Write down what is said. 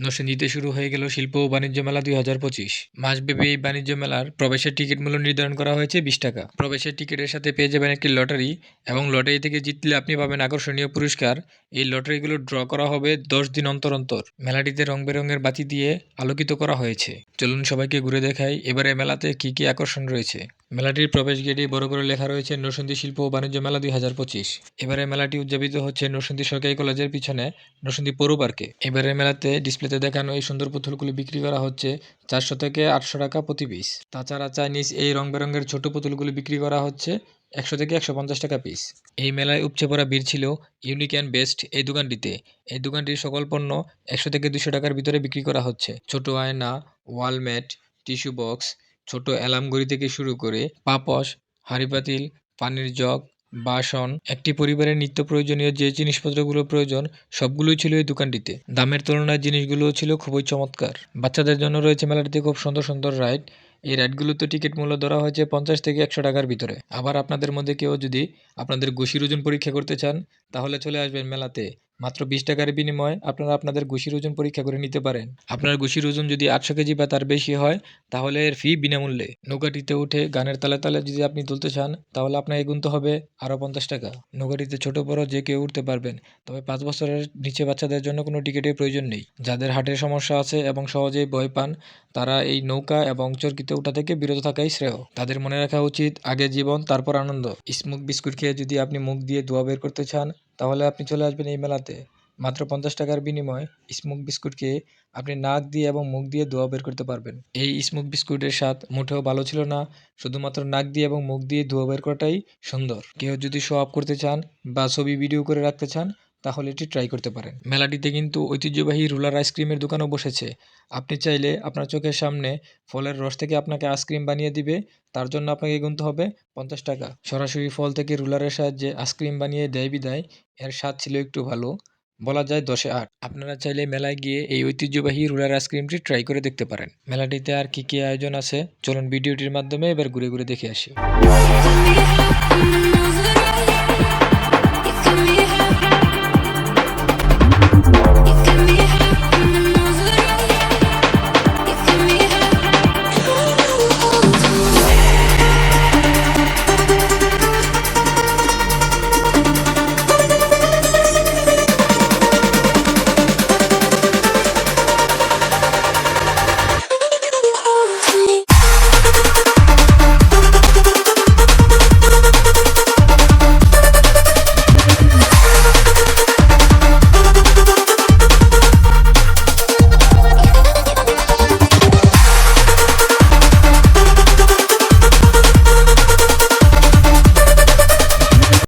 নরসিংদীতে শুরু হয়ে গেল শিল্প ও বাণিজ্য মেলা দুই হাজার পঁচিশ। মাসব্যাপী এই বাণিজ্য মেলার প্রবেশের টিকিট মূল্য নির্ধারণ করা হয়েছে বিশ টাকা। প্রবেশের টিকিটের সাথে পেয়ে যাবেন একটি লটারি এবং লটারি থেকে জিতলে আপনি পাবেন আকর্ষণীয় পুরস্কার। এই লটারিগুলো ড্র করা হবে দশ দিন অন্তর অন্তর। মেলাটিতে রং বেরঙের বাতি দিয়ে আলোকিত করা হয়েছে। চলুন সবাইকে ঘুরে দেখাই এবারে মেলাতে কি কি আকর্ষণ রয়েছে। মেলাটির প্রবেশ গেটে বড় করে লেখা রয়েছে নরসিংদী শিল্প ও বাণিজ্য মেলা দুই হাজার পঁচিশ। এবারে মেলাটি উদযাপিত হচ্ছে নরসিংদী সরকারি কলেজের পিছনে নরসিংদী পৌর পার্কে। এবারে মেলাতে ডিসপ্লেতে দেখানো এই সুন্দর পুতুলগুলি বিক্রি করা হচ্ছে চারশো থেকে আটশো টাকা প্রতি পিস। তাছাড়া চাইনিজ এই রং বেরঙের ছোট পুতুলগুলি বিক্রি করা হচ্ছে একশো থেকে একশো পঞ্চাশ টাকা পিস। এই মেলায় উপচে পড়া ভিড় ছিল ইউনিক অ্যান্ড বেস্ট এই দোকানটিতে। এই দোকানটির সকল পণ্য একশো থেকে দুশো টাকার ভিতরে বিক্রি করা হচ্ছে। ছোট আয়না ওয়ালম্যাট টিস্যু বক্স ছোট অ্যালার্ম ঘড়ি থেকে শুরু করে পাপস, হাঁড়ি পাতিল, পানির জগ, বাসন, একটি পরিবারের নিত্য প্রয়োজনীয় যে জিনিসপত্রগুলো প্রয়োজন, সবগুলোই ছিল এই দোকানটিতে। দামের তুলনায় জিনিসগুলোও ছিল খুবই চমৎকার। বাচ্চাদের জন্য রয়েছে মেলাটিতে খুব সুন্দর সুন্দর রাইড। এই রাইডগুলোতে টিকিট মূল্য ধরা হয়েছে পঞ্চাশ থেকে একশো টাকার ভিতরে। আবার আপনাদের মধ্যে কেউ যদি আপনাদের গুশির ওজন পরীক্ষা করতে চান, তাহলে চলে আসবেন মেলাতে। মাত্র বিশ টাকার বিনিময়ে আপনারা আপনাদের গুশির ওজন পরীক্ষা করে নিতে পারেন। আপনার গুশির ওজন যদি আটশো কেজি বা তার বেশি হয়, তাহলে এর ফি বিনামূল্যে। নৌকাটিতে উঠে গানের তালে তালে যদি আপনি তুলতে চান, তাহলে আপনাকে গুনতে হবে আরও পঞ্চাশ টাকা। নৌকাটিতে ছোট বড় যে কেউ উঠতে পারবেন, তবে পাঁচ বছরের নিচে বাচ্চাদের জন্য কোনো টিকিটের প্রয়োজন নেই। যাদের হার্টের সমস্যা আছে এবং সহজেই ভয় পান, তারা এই নৌকা এবং চরকিতে ওঠা থেকে বিরত থাকাই শ্রেয়। তাদের মনে রাখা উচিত, আগে জীবন, তারপর আনন্দ। স্মুক বিস্কুট খেয়ে যদি আপনি মুখ দিয়ে ধোয়া বের করতে চান তাহলে আপনি চলে আসবেন এই মেলাতে। মাত্র পঞ্চাশ টাকার বিনিময়ে স্মোক বিস্কুটকে আপনি নাক দিয়ে এবং মুখ দিয়ে ধোয়া বের করতে পারবেন। এই স্মোক বিস্কুটের স্বাদ মোটেও ভালো ছিল না, শুধুমাত্র নাক দিয়ে এবং মুখ দিয়ে ধোয়া বের করাটাই সুন্দর। কেউ যদি শো অফ করতে চান বা ছবি ভিডিও করে রাখতে চান তাহলে এটি ট্রাই করতে পারেন। মেলাটিতে কিন্তু ঐতিহ্যবাহী রুলার আইসক্রিমের দোকানও বসেছে। আপনি চাইলে আপনার চোখের সামনে ফলের রস থেকে আপনাকে আইসক্রিম বানিয়ে দিবে। তার জন্য আপনাকে গুনতে হবে পঞ্চাশ টাকা। সরাসরি ফল থেকে রুলারের সাহায্যে আইসক্রিম বানিয়ে দেয় বিদায়। এর স্বাদ ছিল একটু ভালো। বলা যায় দশে আট। আপনারা চাইলে মেলায় গিয়ে এই ঐতিহ্যবাহী রুলার আইসক্রিমটি ট্রাই করে দেখতে পারেন। মেলাটিতে আর কি কি আয়োজন আছে? চলুন ভিডিওটির মাধ্যমে এবার ঘুরে ঘুরে দেখে আসি।